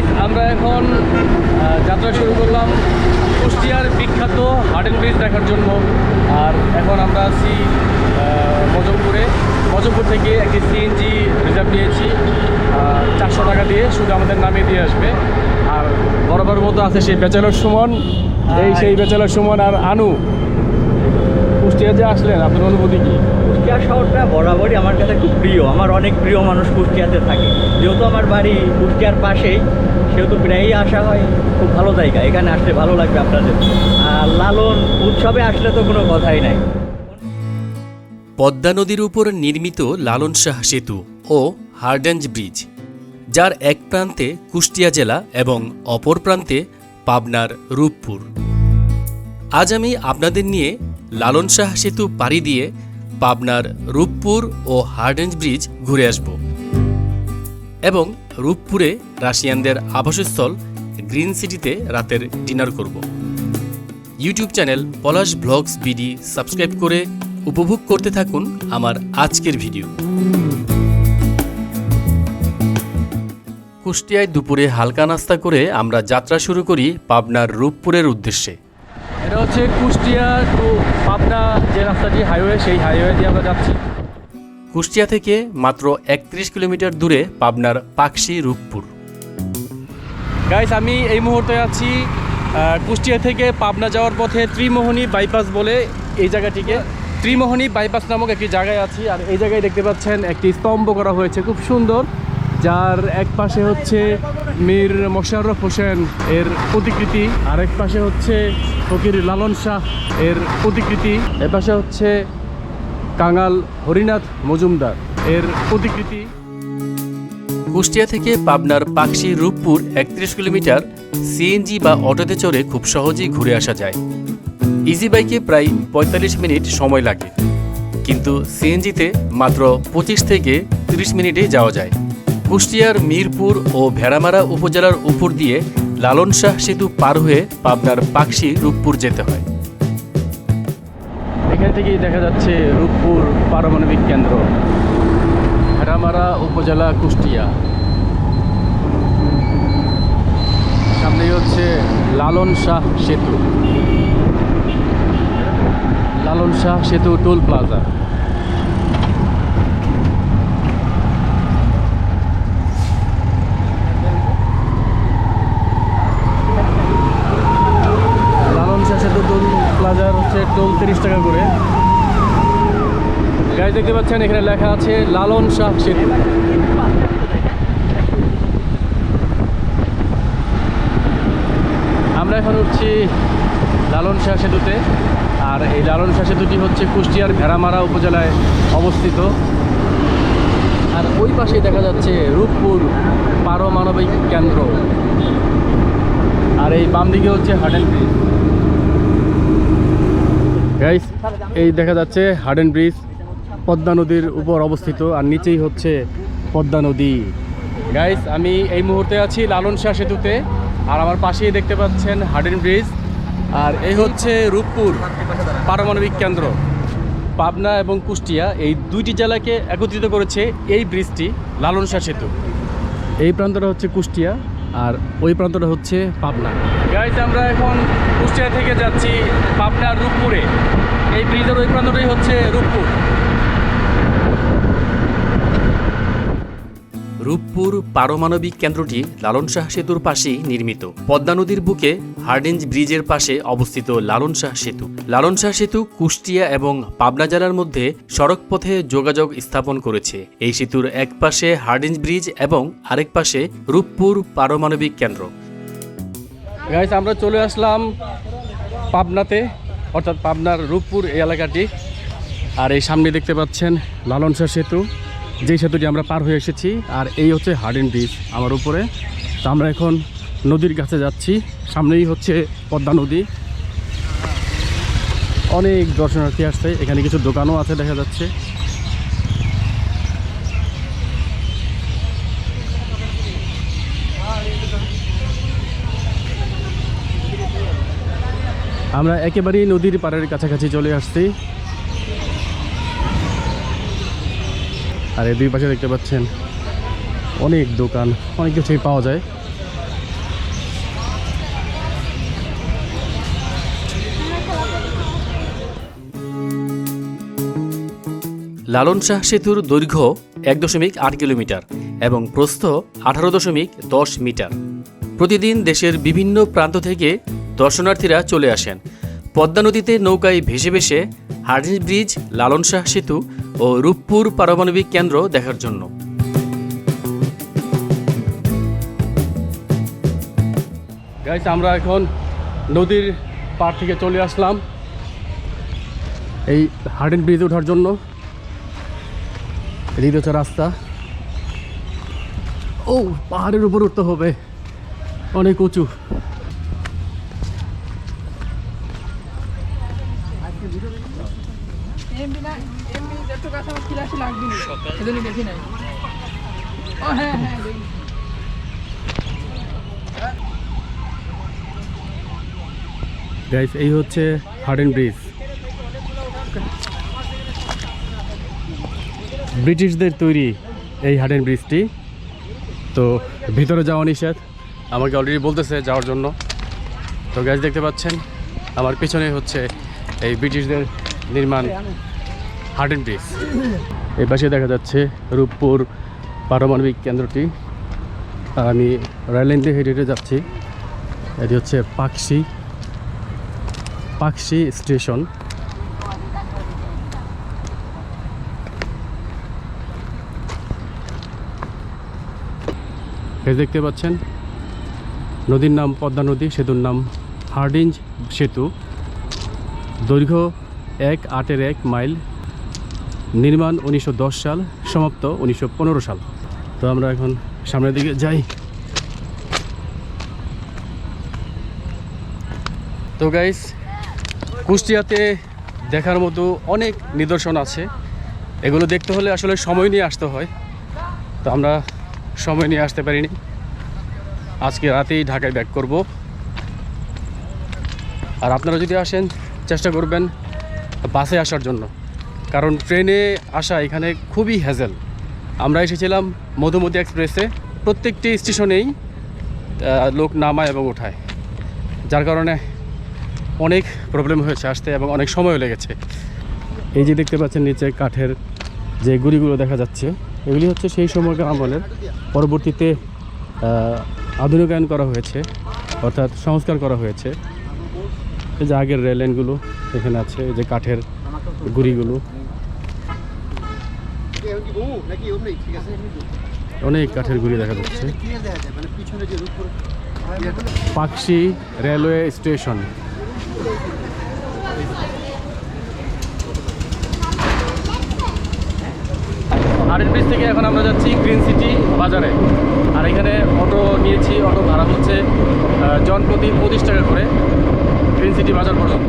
Guys আমরা এখন যাত্রা শুরু করলাম কুষ্টিয়ার বিখ্যাত হার্ডেন ব্রিজ দেখার জন্য। আর এখন আমরা আছি মজমপুরে। মজমপুর থেকে একটি সিএনজি রিজার্ভ নিয়েছি। চারশো টাকা দিয়ে শুধু আমাদের নামে দিয়ে আসবে। আর বরাবর মতো আছে সেই ব্যাচেলর সুমন। এই সেই ব্যাচেলর সুমন আর আনু। কুষ্টিয়া যে আসলেন আপনার অনুভূতি কি? কুষ্টিয়া শহরটা বরাবরই আমার কাছে খুব প্রিয়। আমার অনেক প্রিয় মানুষ কুষ্টিয়াতে থাকে। যেহেতু আমার বাড়ি কুষ্টিয়ার পাশেই, সেহেতু প্রায়ই আসা হয়। খুব ভালো জায়গা। এখানে আসলে ভালো লাগবে আপনাদের। আর লালন উৎসবে আসলে তো কোনো কথাই নাই। পদ্মা নদীর উপর নির্মিত লালন শাহ সেতু ও হার্ডেঞ্জ ব্রিজ, যার এক প্রান্তে কুষ্টিয়া জেলা এবং অপর প্রান্তে পাবনার রূপপুর। আজ আমি আপনাদের নিয়ে লালন শাহ সেতু পাড়ি দিয়ে পাবনার রূপপুর ও হার্ডেঞ্জ ব্রিজ ঘুরে আসব। এবং রূপপুরে রাশিয়ানদের আবাসস্থল গ্রিন সিটিতে রাতের ডিনার করব। YouTube channel Palash blogs BD subscribe করে উপভোগ করতে থাকুন আমার আজকের ভিডিও। কুষ্টিয়ায় দুপুরে হালকা নাস্তা করে আমরা যাত্রা শুরু করি পাবনার রূপপুরের উদ্দেশ্যে। এটা হচ্ছে কুষ্টিয়া টু পাবনা যে রাস্তাটি হাইওয়ে সেই হাইওয়ে দিয়ে আমরা যাচ্ছি। কুষ্টিয়া থেকে মাত্র একত্রিশ কিলোমিটার দূরে পাবনার পাকশি রূপপুর। গাইস আমি এই মুহূর্তে আছি কুষ্টিয়া থেকে পাবনা যাওয়ার পথে ত্রিমোহনী বাইপাস বলে এই জায়গাটিকে। ত্রিমোহনী বাইপাস নামক একটি জায়গায় আছি আর এই জায়গায় দেখতে পাচ্ছেন একটি স্তম্ভ করা হয়েছে খুব সুন্দর। যার এক পাশে হচ্ছে মীর মোশাররফ হোসেন এর প্রতিকৃতি আর এক পাশে হচ্ছে ফকির লালন শাহ এর প্রতিকৃতি, এ পাশে হচ্ছে কাঙাল হরিনাথ মজুমদার এর প্রতিকৃতি। কুষ্টিয়া থেকে পাবনার পাকশি রূপপুর একত্রিশ কিলোমিটার সিএনজি বা অটোতে চড়ে খুব সহজেই ঘুরে আসা যায়। ইজি বাইকে প্রায় পঁয়তাল্লিশ মিনিট সময় লাগে। কিন্তু সিএনজিতে মাত্র পঁচিশ থেকে তিরিশ মিনিটে যাওয়া যায়। কুষ্টিয়ার মিরপুর ও ভেড়ামারা উপজেলার উপর দিয়ে লালন শাহ সেতু পার হয়ে পাবনার পাকশি রূপপুর যেতে হয়। এখান থেকেই দেখা যাচ্ছে রূপপুর পারমাণবিক কেন্দ্র। ভেড়ামারা উপজেলা কুষ্টিয়া। সামনেই হচ্ছে লালন শাহ সেতু। লালন শাহ সেতু টোল প্লাজা লালন শাহ সেতু টোল প্লাজার হচ্ছে টোল তিরিশ টাকা করে। গাড়ি দেখতে পাচ্ছেন, এখানে লেখা আছে লালন শাহ সেতু আমরা এখন উঠছি লালন শাহ সেতুতে। আর এই লালন শাহ সেতুটি হচ্ছে কুষ্টিয়ার ভেড়ামারা উপজেলায় অবস্থিত। আর ওই পাশে দেখা যাচ্ছে রূপপুর পারমাণবিক কেন্দ্র। আর এই বাম দিকে হচ্ছে হাটেল ব্রিজ। গাইস এই দেখা যাচ্ছে হার্ডেন ব্রিজ পদ্মা নদীর উপর অবস্থিত আর নিচেই হচ্ছে পদ্মা নদী। গাইস আমি এই মুহূর্তে আছি লালন শাহ সেতুতে আর আমার পাশেই দেখতে পাচ্ছেন হার্ডেন ব্রিজ আর এই হচ্ছে রূপপুর পারমাণবিক কেন্দ্র। পাবনা এবং কুষ্টিয়া এই দুইটি জেলাকে একত্রিত করেছে এই ব্রিজটি লালন শাহ সেতু। এই প্রান্তটা হচ্ছে কুষ্টিয়া আর ওই প্রান্তটা হচ্ছে পাবনা। গাইজ আমরা এখন কুষ্টিয়া থেকে যাচ্ছি পাবনার রূপপুরে। এই ব্রিজের ওই প্রান্তটাই হচ্ছে রূপপুর। রূপপুর পারমাণবিক কেন্দ্রটি লালন শাহ সেতুর পাশেই নির্মিত। পদ্মা নদীর বুকে হার্ডেঞ্জ ব্রিজের পাশে অবস্থিত লালন শাহ সেতু। লালন শাহ সেতু কুষ্টিয়া এবং পাবনা জেলার মধ্যে সড়ক পথে যোগাযোগ স্থাপন করেছে। এই সেতুর এক পাশে হার্ডেঞ্জ ব্রিজ এবং আরেক পাশে রূপপুর পারমাণবিক কেন্দ্র। আমরা চলে আসলাম পাবনাতে, অর্থাৎ পাবনার রূপপুর এই এলাকাটি। আর এই সামনে দেখতে পাচ্ছেন লালন শাহ সেতু। যেই সেতুটি আমরা পার হয়ে এসেছি, আর এই হচ্ছে হার্ডেন ব্রিজ আমার উপরে। তো আমরা এখন নদীর কাছে যাচ্ছি, সামনেই হচ্ছে পদ্মা নদী। অনেক দর্শনার্থী আসছে, এখানে কিছু দোকানও আছে দেখা যাচ্ছে। আমরা একেবারেই নদীর পাড়ের কাছাকাছি চলে আসছি। আর এই দুই পাশে দেখতে পাচ্ছেন অনেক দোকান, অনেক কিছুই পাওয়া যায়। লালন শাহ সেতুর দৈর্ঘ্য এক দশমিক আট কিলোমিটার এবং প্রস্থ আঠারো দশমিক দশ মিটার। প্রতিদিন দেশের বিভিন্ন প্রান্ত থেকে দর্শনার্থীরা চলে আসেন। পদ্মা নদীতে নৌকায় ভেসে ভেসে হার্ডিন ব্রিজ, লালন শাহ সেতু ও রূপপুর পারমাণবিক কেন্দ্র দেখার জন্য। আমরা এখন নদীর পার থেকে চলে আসলাম। এই হার্ডেন ব্রিজে ওঠার জন্য। এদিকে হচ্ছে রাস্তা। ও, পাহাড়ের উপর উঠতে হবে। অনেক উঁচু এমবি না এমবি যত কাছে গাইস এই হচ্ছে হার্ডেন ব্রিজ ব্রিটিশদের তৈরি এই হার্ডেন ব্রিজটি তো ভিতরে যাওয়া নিষেধ। আমাকে অলরেডি বলতেছে যাওয়ার জন্য। তো গাছ দেখতে পাচ্ছেন? আমার পিছনে হচ্ছে এই ব্রিটিশদের নির্মাণ। হার্ডেন ব্রিজ এই পাশে দেখা যাচ্ছে রূপপুর পারমাণবিক কেন্দ্রটি। আর আমি রেললাইন দিয়ে হেঁটে হেঁটে যাচ্ছি। এটি হচ্ছে পাকশি। পাকশি স্টেশন। এই দেখতে পাচ্ছেন, নদীর নাম পদ্মা নদী, সেতুর নাম হার্ডিঞ্জ সেতু। দৈর্ঘ্য এক আটের এক মাইল। নির্মাণ উনিশশো দশ সাল, সমাপ্ত উনিশশো পনেরো সাল। তো আমরা এখন সামনের দিকে যাই। তো গাইস কুষ্টিয়াতে দেখার মতো অনেক নিদর্শন আছে। এগুলো দেখতে হলে আসলে সময় নিয়ে আসতে হয়। তো আমরা সময় নিয়ে আসতে পারিনি। আজকে রাতেই ঢাকায় ব্যাক করব। আর আপনারা যদি আসেন, চেষ্টা করবেন বাসে আসার জন্য। কারণ ট্রেনে আসা এখানে খুবই হ্যাজেল আমরা এসেছিলাম মধুমতি এক্সপ্রেসে, প্রত্যেকটি স্টেশনেই লোক নামায় এবং ওঠায়, যার কারণে অনেক প্রবলেম হয়েছে আসতে এবং অনেক সময়ও লেগেছে। এই যে দেখতে পাচ্ছেন নিচে কাঠের যে গুড়িগুলো দেখা যাচ্ছে, এগুলি হচ্ছে সেই সময়কার আমলের, পরবর্তীতে আধুনিকায়ন করা হয়েছে, অর্থাৎ সংস্কার করা হয়েছে। এই যে আগের রেল লাইনগুলো এখানে আছে যে কাঠের গুড়িগুলো। অনেক কাঠের গুড়ি দেখা যাচ্ছে। Pakshi railway station. আরের ব্রিজ থেকে এখন আমরা যাচ্ছি গ্রিন সিটি বাজারে। আর এখানে অটো নিয়েছি অটো ভাড়া হচ্ছে আহ, জনপ্রতি পঁচিশ টাকা করে গ্রিন সিটি বাজার পর্যন্ত।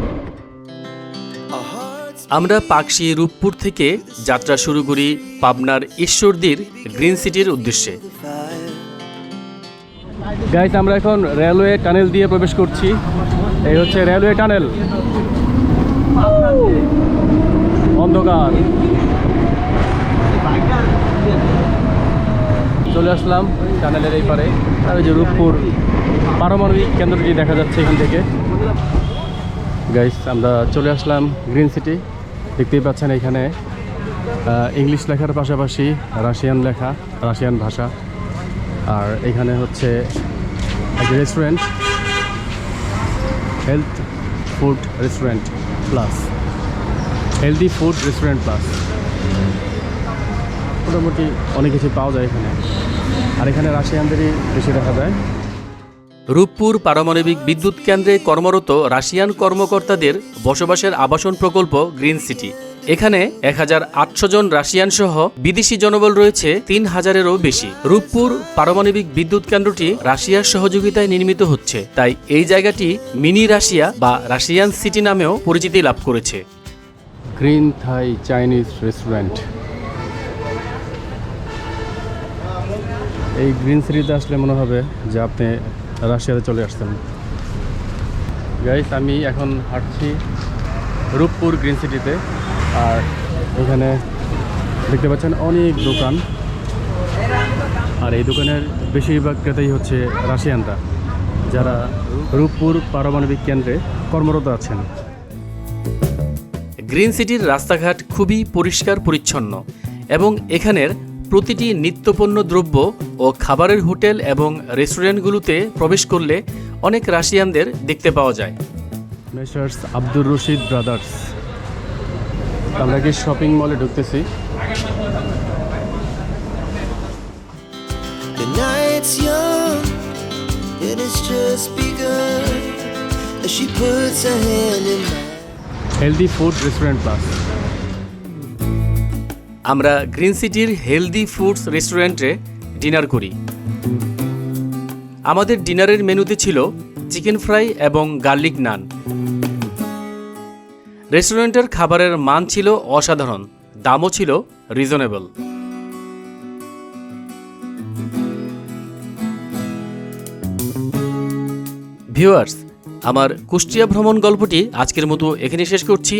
আমরা পাকশি রূপপুর থেকে যাত্রা শুরু করি পাবনার ঈশ্বরদীর গ্রিন সিটির উদ্দেশ্যে। গাইস আমরা এখন রেলওয়ে টানেল দিয়ে প্রবেশ করছি। এই হচ্ছে রেলওয়ে টানেল অন্ধকার। চলে আসলাম টানেলের এই পারে। আর ওই যে রূপপুর পারমাণবিক কেন্দ্রটি দেখা যাচ্ছে এখান থেকে। গাইস আমরা চলে আসলাম গ্রিন সিটি। দেখতেই পাচ্ছেন এখানে ইংলিশ লেখার পাশাপাশি রাশিয়ান লেখা, রাশিয়ান ভাষা। আর এখানে হচ্ছে restaurant health food restaurant plus healthy food restaurant plus মোটামুটি অনেক কিছু পাওয়া যায় এখানে। আর এখানে রাশিয়ানদেরই বেশি দেখা যায়। রূপপুর পারমাণবিক বিদ্যুৎ কেন্দ্রে কর্মরত রাশিয়ান কর্মকর্তাদের বসবাসের আবাসন প্রকল্প গ্রিন সিটি। এখানে এক হাজার আটশো জন রাশিয়ান সহ বিদেশি জনবল রয়েছে তিন হাজারেরও বেশি। রূপপুর পারমাণবিক বিদ্যুৎ কেন্দ্রটি রাশিয়ার সহযোগিতায় নির্মিত হচ্ছে। তাই এই জায়গাটি মিনি রাশিয়া বা রাশিয়ান সিটি নামেও পরিচিতি লাভ করেছে। Green Thai Chinese restaurant. এই গ্রিন সিটিতে আসলে মনে হবে যে আপনি রাশিয়াতে চলে আসছেন। গাইস আমি এখন হাঁটছি রূপপুর গ্রিন সিটিতে আর এখানে দেখতে পাচ্ছেন অনেক দোকান। আর এই দোকানের বেশিরভাগ ক্রেতাই হচ্ছে রাশিয়ানরা, যারা রূপপুর পারমাণবিক কেন্দ্রে কর্মরত আছেন। গ্রিন সিটির রাস্তাঘাট খুবই পরিষ্কার, পরিচ্ছন্ন এবং এখানের প্রতিটি নিত্যপণ্য দ্রব্য ও খাবারের হোটেল এবং রেস্টুরেন্টগুলোতে প্রবেশ করলে অনেক রাশিয়ানদের দেখতে পাওয়া যায় মেসার্স আব্দুর রশিদ ব্রাদার্স আমরা কি শপিং মলে ঢুকতেছি The night's young, and it's just begun. As she puts her hand in mine. Healthy food restaurant plus আমরা গ্রিন সিটির হেলদি ফুডস রেস্টুরেন্টে ডিনার করি। আমাদের ডিনারের মেনুতে ছিল চিকেন ফ্রাই এবং গার্লিক নান। রেস্টুরেন্টের খাবারের মান ছিল অসাধারণ, দামও ছিল রিজনেবল। ভিউয়ার্স আমার কুষ্টিয়া ভ্রমণ গল্পটি আজকের মতো এখানে শেষ করছি।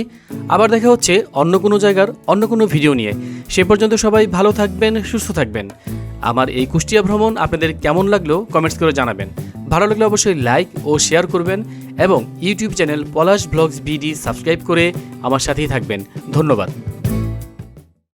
আবার দেখা হচ্ছে অন্য কোনো জায়গার অন্য কোনো ভিডিও নিয়ে। সে পর্যন্ত সবাই ভালো থাকবেন, সুস্থ থাকবেন। আমার এই কুষ্টিয়া ভ্রমণ আপনাদের কেমন লাগল কমেন্টস করে জানাবেন। ভালো লাগলে অবশ্যই লাইক ও শেয়ার করবেন এবং YouTube channel Palash blogs BD subscribe করে আমার সাথেই থাকবেন। ধন্যবাদ।